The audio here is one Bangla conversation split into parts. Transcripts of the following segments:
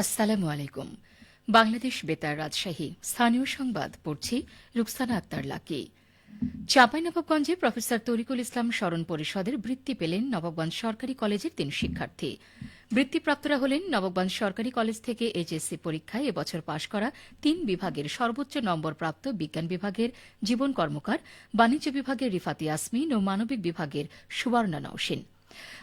আসসালামু আলাইকুম। বাংলাদেশ বেতার রাজশাহী, স্থানীয় সংবাদ পড়ছি রুকসানা আক্তার লাকি। চাঁপাইনবাবগঞ্জে প্রফেসর তরিকুল ইসলাম স্মরণ পরিষদের বৃত্তি পেলেন নবাবগঞ্জ সরকারি কলেজের তিন শিক্ষার্থী। বৃত্তিপ্রাপ্তরা হলেন নবাবগঞ্জ সরকারি কলেজ থেকে এইচএসসি পরীক্ষায় এবছর পাশ করা তিন বিভাগের সর্বোচ্চ নম্বর প্রাপ্ত বিজ্ঞান বিভাগের জীবন কর্মকার, বাণিজ্য বিভাগের রিফাত আসমিন ও মানবিক বিভাগের সুবর্ণা নওশিন।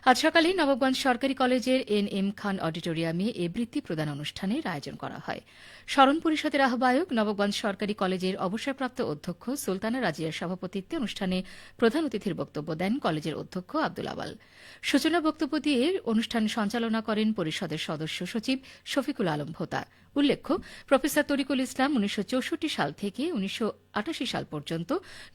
আজ সকালে নবাবগঞ্জ সরকারি কলেজের এন এম খান অডিটোরিয়ামে এ বৃত্তি প্রদান অনুষ্ঠানের আয়োজন করা হয়। স্মরণ পরিষদের আহ্বায়ক নবাবগঞ্জ সরকারি কলেজের অবসরপ্রাপ্ত অধ্যক্ষ সুলতানা রাজিয়ার সভাপতিত্বে অনুষ্ঠানে প্রধান অতিথির বক্তব্য দেন কলেজের অধ্যক্ষ আব্দুল আওয়াল সূচনা বক্তব্য দিয়ে অনুষ্ঠান সঞ্চালনা করেন পরিষদের সদস্য সচিব শফিকুল আলম ভোতা। উল্লেখ্য, প্রফেসর তরিকুল ইসলাম উনিশশো চৌষট্টি সাল থেকে উনিশশো আটাশি সাল পর্যন্ত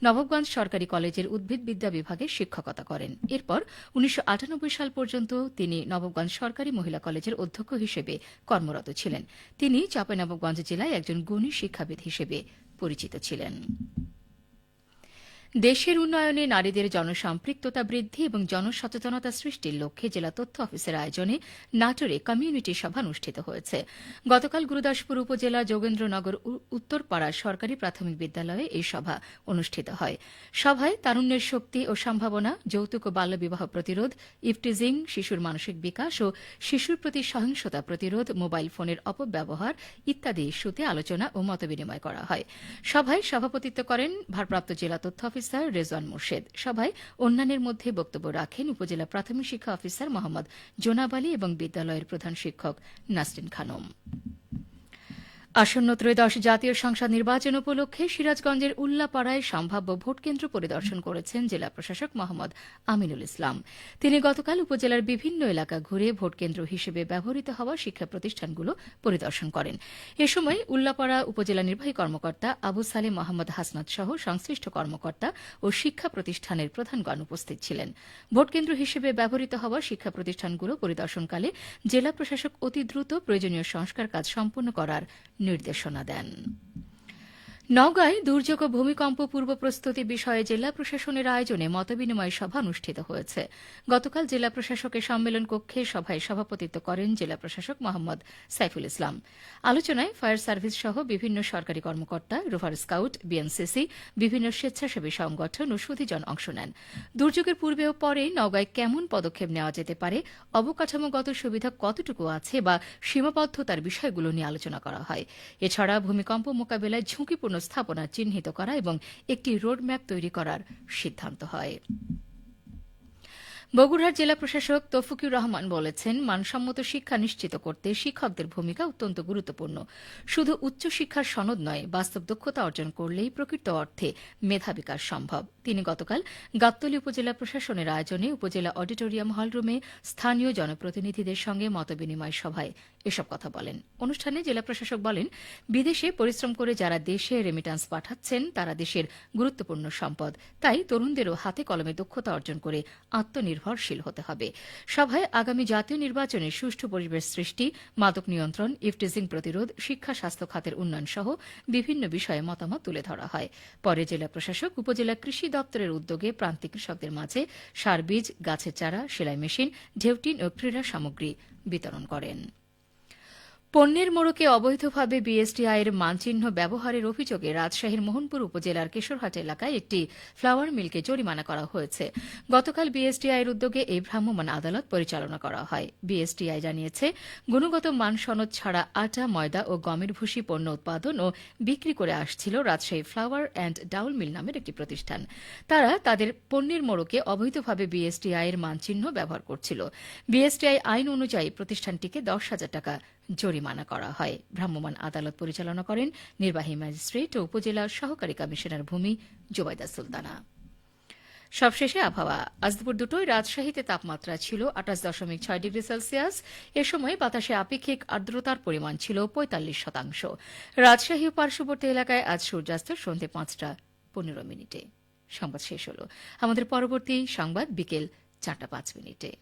নবগঞ্জ সরকারি কলেজের উদ্ভিদবিদ্যা বিভাগে শিক্ষকতা করেন। এরপর উনিশশো আটানব্বই সাল পর্যন্ত তিনি নবগঞ্জ সরকারি মহিলা কলেজের অধ্যক্ষ হিসেবে কর্মরত ছিলেন। তিনি চাঁপাইনবাবগঞ্জ জেলায় একজন গুণী শিক্ষাবিদ হিসেবে পরিচিত ছিলেন। দেশের উন্নয়নে নারীদের জনসম্পৃক্ততা বৃদ্ধি এবং জনসচেতনতা সৃষ্টির লক্ষ্যে জেলা তথ্য অফিসের আয়োজনে নাটোরে কমিউনিটি সভা অনুষ্ঠিত হয়েছে। গতকাল গুরুদাসপুর উপজেলা যোগেন্দ্রনগর উত্তরপাড়া সরকারি প্রাথমিক বিদ্যালয়ে এই সভা অনুষ্ঠিত হয়। সভায় তারুণ্যের শক্তি ও সম্ভাবনা, যৌতুক ও বাল্যবিবাহ প্রতিরোধ, ইফটিজিং, শিশুর মানসিক বিকাশ ও শিশুর প্রতি সহিংসতা প্রতিরোধ, মোবাইল ফোনের অপব্যবহার ইত্যাদি ইস্যুতে আলোচনা ও মতবিনিময় করা হয়। সভায় সভাপতিত্ব করেন ভারপ্রাপ্ত জেলা তথ্য অফিসার রেজওয়ান মোর্শেদ। সভায় অন্যান্যের মধ্যে বক্তব্য রাখেন উপজেলা প্রাথমিক শিক্ষা অফিসার মোহাম্মদ জোনাব আলী এবং বিদ্যালয়ের প্রধান শিক্ষক নাসরিন খানম। আসন্ন ত্রয়োদশ জাতীয় সংসদ নির্বাচন উপলক্ষে সিরাজগঞ্জের উল্লাপাড়ায় সম্ভাব্য ভোটকেন্দ্র পরিদর্শন করেছেন জেলা প্রশাসক মোহাম্মদ আমিনুল ইসলাম। তিনি গতকাল উপজেলার বিভিন্ন এলাকা ঘুরে ভোটকেন্দ্র হিসেবে ব্যবহৃত হওয়া শিক্ষা প্রতিষ্ঠানগুলো পরিদর্শন করেন। এ সময় উল্লাপাড়া উপজেলা নির্বাহী কর্মকর্তা আবু সালেম মোহাম্মদ হাসনাত সহ সংশ্লিষ্ট কর্মকর্তা ও শিক্ষা প্রতিষ্ঠানের প্রধানগণ উপস্থিত ছিলেন। ভোটকেন্দ্র হিসেবে ব্যবহৃত হওয়া শিক্ষা প্রতিষ্ঠানগুলো পরিদর্শনকালে জেলা প্রশাসক অতি দ্রুত প্রয়োজনীয় সংস্কার কাজ সম্পন্ন করার নির্দেশনা দেন। নওগাঁয় দুর্যোগ ও ভূমিকম্প পূর্ব প্রস্তুতি বিষয়ে জেলা প্রশাসনের আয়োজনে মতবিনিময় সভা অনুষ্ঠিত হয়েছে। গতকাল জেলা প্রশাসকের সম্মেলন কক্ষে সভায় সভাপতিত্ব করেন জেলা প্রশাসক মোহাম্মদ সাইফুল ইসলাম। আলোচনায় ফায়ার সার্ভিস সহ বিভিন্ন সরকারি কর্মকর্তা, রোভার স্কাউট, বিএনসিসি, বিভিন্ন স্বেচ্ছাসেবী সংগঠন ও সুধীজন অংশ নেন। দুর্যোগের পূর্বে ও পরে নওগাঁয় কেমন পদক্ষেপ নেওয়া যেতে পারে, অবকাঠামোগত সুবিধা কতটুকু আছে বা সীমাবদ্ধতার বিষয়গুলো নিয়ে আলোচনা করা হয়। এছাড়া ভূমিকম্প মোকাবিলায় ঝুঁকিপূর্ণ স্থাপনা চিহ্নিত করা এবং একটি রোডম্যাপ তৈরি করার সিদ্ধান্ত হয়। বগুড়ার জেলা প্রশাসক তফুকুর রহমান বলেছেন, মানসম্মত শিক্ষা নিশ্চিত করতে শিক্ষকদের ভূমিকা অত্যন্ত গুরুত্বপূর্ণ। শুধু উচ্চশিক্ষার সনদ নয়, বাস্তব দক্ষতা অর্জন করলেই প্রকৃত অর্থে মেধা বিকাশ সম্ভব। তিনি গতকাল গাবতলী উপজেলা প্রশাসনের আয়োজনে উপজেলা অডিটোরিয়াম হলরুমে স্থানীয় জনপ্রতিনিধিদের সঙ্গে মতবিনিময় সভায় এসব কথা বলেন। অনুষ্ঠানে জেলা প্রশাসক বলেন, বিদেশে পরিশ্রম করে যারা দেশে রেমিটান্স পাঠাচ্ছেন, তারা দেশের গুরুত্বপূর্ণ সম্পদ। তাই তরুণদেরও হাতে কলমে দক্ষতা অর্জন করে আত্মনির্ভরশীল হতে হবে। সভায় আগামী জাতীয় নির্বাচনে সুষ্ঠু পরিবেশ সৃষ্টি, মাদক নিয়ন্ত্রণ, ইফটিজিং প্রতিরোধ, শিক্ষা, স্বাস্থ্য খাতের উন্নয়ন সহ বিভিন্ন বিষয়ে মতামত তুলে ধরা হয়। পরে জেলা প্রশাসক, উপজেলা কৃষি দপ্তরের উদ্যোগে প্রান্তিক কৃষকদের মাঝে সার বীজ, গাছের চারা, সেলাই মেশিন, ঢেউটিন ও ক্রীড়া সামগ্রী বিতরণ করেন। পণ্যের মোড়কে অবৈধভাবে বিএসটিআইয়ের মানচিহ্ন ব্যবহারের অভিযোগে রাজশাহীর মোহনপুর উপজেলার কেশরহাট এলাকায় একটি ফ্লাওয়ার মিলকে জরিমানা করা হয়েছে। গতকাল বিএসটিআইয়ের উদ্যোগে এই ভ্রাম্যমাণ আদালত পরিচালনা করা হয়। বিএসটিআই জানিয়েছে, গুণগত মান সনদ ছাড়া আটা, ময়দা ও গমের ভুসি পণ্য উৎপাদন ও বিক্রি করে আসছিল রাজশাহী ফ্লাওয়ার অ্যান্ড ডাউল মিল নামের একটি প্রতিষ্ঠান। তারা তাদের পণ্যের মোড়কে অবৈধভাবে বিএসটিআইয়ের মানচিহ্ন ব্যবহার করছিল। বিএসটিআই আইন অনুযায়ী প্রতিষ্ঠানটিকে দশ হাজার টাকা জরিমানা করা হয়। ভ্রাম্যমাণ আদালত পরিচালনা করেন নির্বাহী ম্যাজিস্ট্রেট ও উপজেলা সহকারী কমিশনার ভূমি জোবাইদা সুলতানা। সবশেষে আবহাওয়া। আজ দুপুর দুটোয় রাজশাহীতে তাপমাত্রা ছিল আঠাশ দশমিক ছয় ডিগ্রি সেলসিয়াস। এ সময় বাতাসে আপেক্ষিক আর্দ্রতার পরিমাণ ছিল পঁয়তাল্লিশ শতাংশ। রাজশাহী ও পার্শ্ববর্তী এলাকায় আজ সূর্যাস্ত সন্ধে পাঁচটা পনেরো মিনিটে। সংবাদ শেষ হল। আমাদের পরবর্তী সংবাদ বিকেল চারটা পাঁচ মিনিটে।